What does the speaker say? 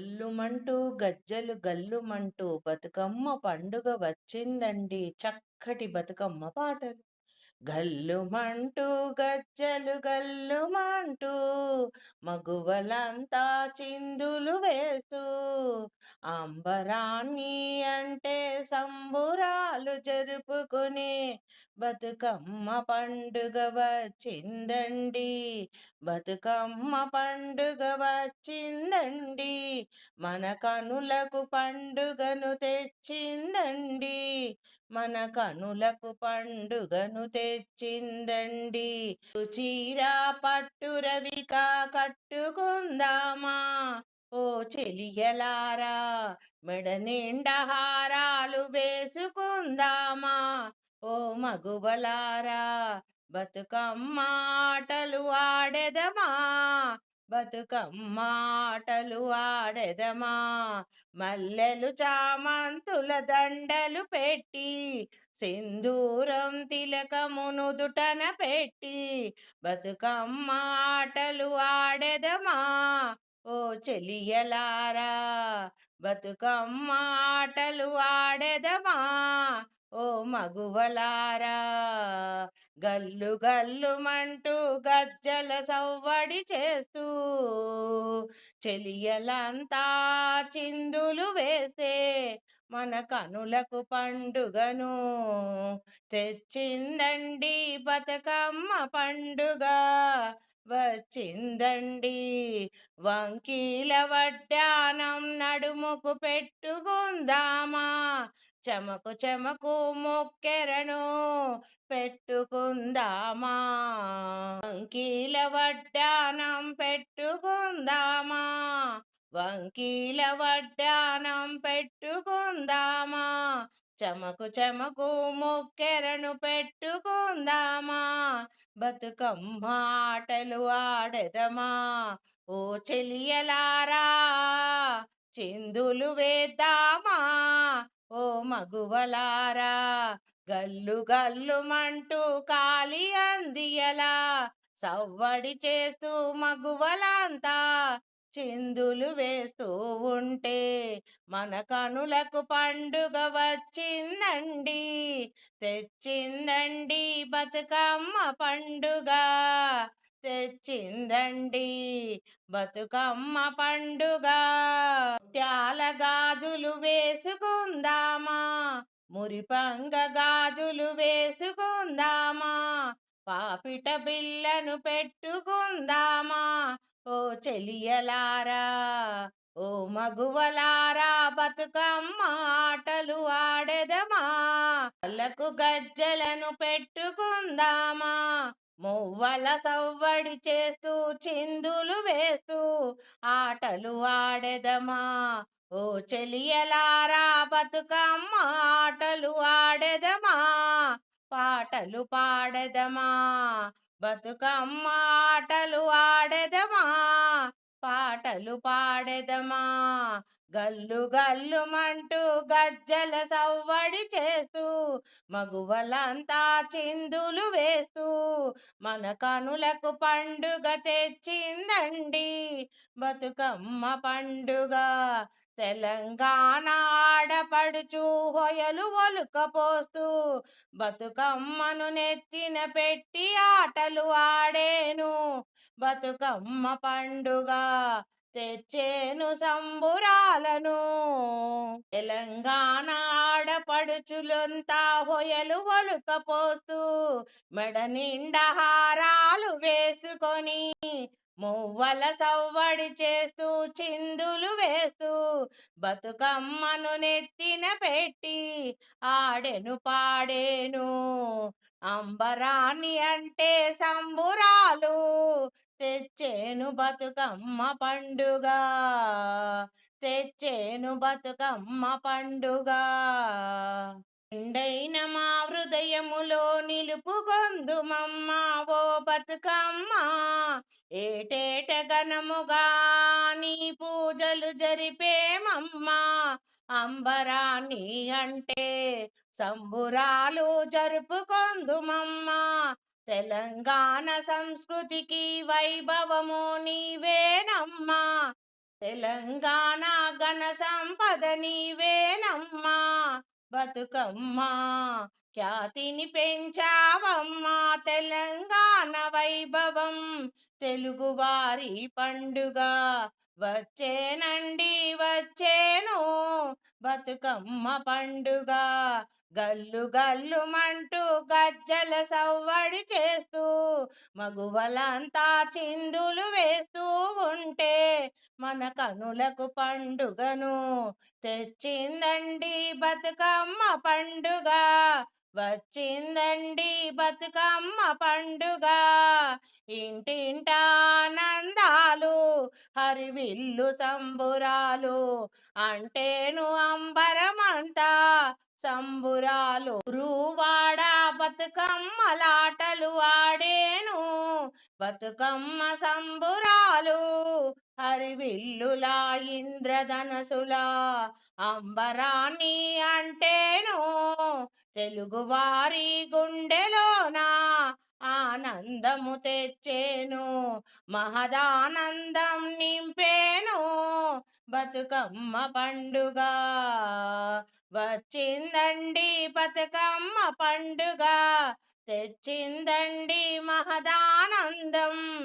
గల్లుమంటూ గజ్జలు గల్లుమంటూ బతుకమ్మ పండుగ వచ్చిందండి. చక్కటి బతుకమ్మ పాటలు. గల్లుమంటూ గజ్జలు గల్లుమంటూ మగువలంతా చిందులు వేస్తూ అంబరాన్ని అంటే సంబురాలు జరుపుకునే బతుకమ్మ పండుగ వచ్చిందండి. బతుకమ్మ పండుగ వచ్చిందండి. మన కనులకు పండుగను తెచ్చిందండి. మన కనులకు పండుగను తెచ్చిందండి చీర పట్టు రవిక కట్టుకుందామా? ఓ చెలియలారా మెడ నిండా హారాలు వేసుకుందామా? ఓ మగువలారా బతుకమ్మ ఆటలు ఆడెదమా? బతుకమ్మ ఆటలు ఆడెదమా? మల్లెలు చామంతుల దండలు పెట్టి సింధూరం తిలకమునుదుటన పెట్టి బతుకమ్మ ఆటలు ఆడెదమా? ఓ చెలియలారా బతుకమ్మ ఆటలు ఆడెదమా? ఓ మగువలారా గల్లు గల్లుమంటూ గజ్జల సవ్వడి చేస్తూ చెలియలంతా చిందులు వేస్తే మన కనులకు పండుగను తెచ్చిందండి బతుకమ్మ పండుగ. వచ్చిందండి వంకీల వడ్డానం నడుముకు పెట్టుకుందామా చెమకు చెమకు మొక్కెరను పెట్టుకుందామా? వంకీల వడ్డానం పెట్టుకుందామా? వంకీల వడ్డానం పెట్టుకుందామా? చెమకు చెమకు మొక్కెరను పెట్టుకుందామా? బతుకమ్మ ఆటలు ఆడదమా? ఓ చెలియలారా చిందులు వేద్దామా? ఓ మగువలారా గల్లు గల్లుమంటూ కాలి అందియలా సవ్వడి చేస్తూ మగువలంతా చిందులు వేస్తూ ఉంటే మన కనులకు పండుగ వచ్చిందండి. తెచ్చిందండి బతుకమ్మ పండుగ. తెచ్చిందండి. బతుకమ్మ పండుగ. త్యాల గాజులు వేసుకుందామా. మురిపంగ గాజులు వేసుకుందామా. పాపిట బిల్లను పెట్టుకుందామా. ఓ చెలియలారా ఓ మగువలారా బతుకమ్మ ఆటలు ఆడెదమా. కళ్ళకు గజ్జలను పెట్టుకుందామా. మువ్వల సవ్వడి చేస్తూ చిందులు వేస్తూ ఆటలు ఆడెదమా? ఓ చెలియలారా బతుకమ్మ ఆటలు ఆడెదమా? పాటలు పాడెదమా? బతుకమ్మ ఆటలు ఆడెదమా? పాటలు పాడెదమా? గల్లు గల్లుమంటూ గజ్జల సవ్వడి చేస్తూ మగువలంతా చిందులు వేస్తూ మన కనులకు పండుగ తెచ్చిందండి. బతుకమ్మ పండుగ తెలంగాణ ఆడపడుచు హొయలు ఒలుకపోస్తూ బతుకమ్మను నెత్తిన పెట్టి ఆటలు ఆడేను. బతుకమ్మ పండుగ తెచ్చేను సంబురాలను. తెలంగాణ ఆడపడుచులంతా హొయలు వలుకపోస్తూ మెడ నిండా హారాలు వేసుకొని మువ్వల సవ్వడి చేస్తూ చిందులు వేస్తూ బతుకమ్మను నెత్తిన పెట్టి ఆడెను పాడేను. అంబరాణి అంటే సంబురాలు తెచ్చేను బతుకమ్మ పండుగ. తెచ్చేను బతుకమ్మ పండుగ. ఎండైన మా హృదయములో నిలుపుకొందుమమ్మ ఓ బతుకమ్మ. ఏటేట ఘనముగా నీ పూజలు జరిపేమమ్మా. అంబరాన్ని అంటే సంబురాలు జరుపుకొందుమమ్మా. తెలంగాణ సంస్కృతికి వైభవము నీవేనమ్మా. తెలంగాణ ఘన సంపద నీవేనమ్మా బతుకమ్మా ఖ్యాతిని పెంచావమ్మా తెలంగాణ వైభవం. తెలుగువారి పండుగ వచ్చేనండి వచ్చేను బతుకమ్మ పండుగ. గల్లు గల్లుమంటూ గజ్జల సవ్వడి చేస్తూ మగువలంతా చిందులు వేస్తూ ఉంటే మన కనులకు పండుగను తెచ్చిందండి బతుకమ్మ పండుగ. వచ్చిందండి బతుకమ్మ పండుగ. ఇంటింటానందాలు హరివిల్లు సంబురాలు అంటేను అంబరమంతా సంబురాలు. బతుకమ్మలాటలు ఆడేను. బతుకమ్మ సంబురాలు హరివిల్లులా ఇంద్రధనసులా అంబరాన్ని అంటేను. తెలుగువారి గుండెలోన ఆనందము తెచ్చేను మహదానందం నింపేను. బతుకమ్మ పండుగ. వచ్చిందండి బతుకమ్మ పండుగ. తెచ్చిందండి మహదానందం.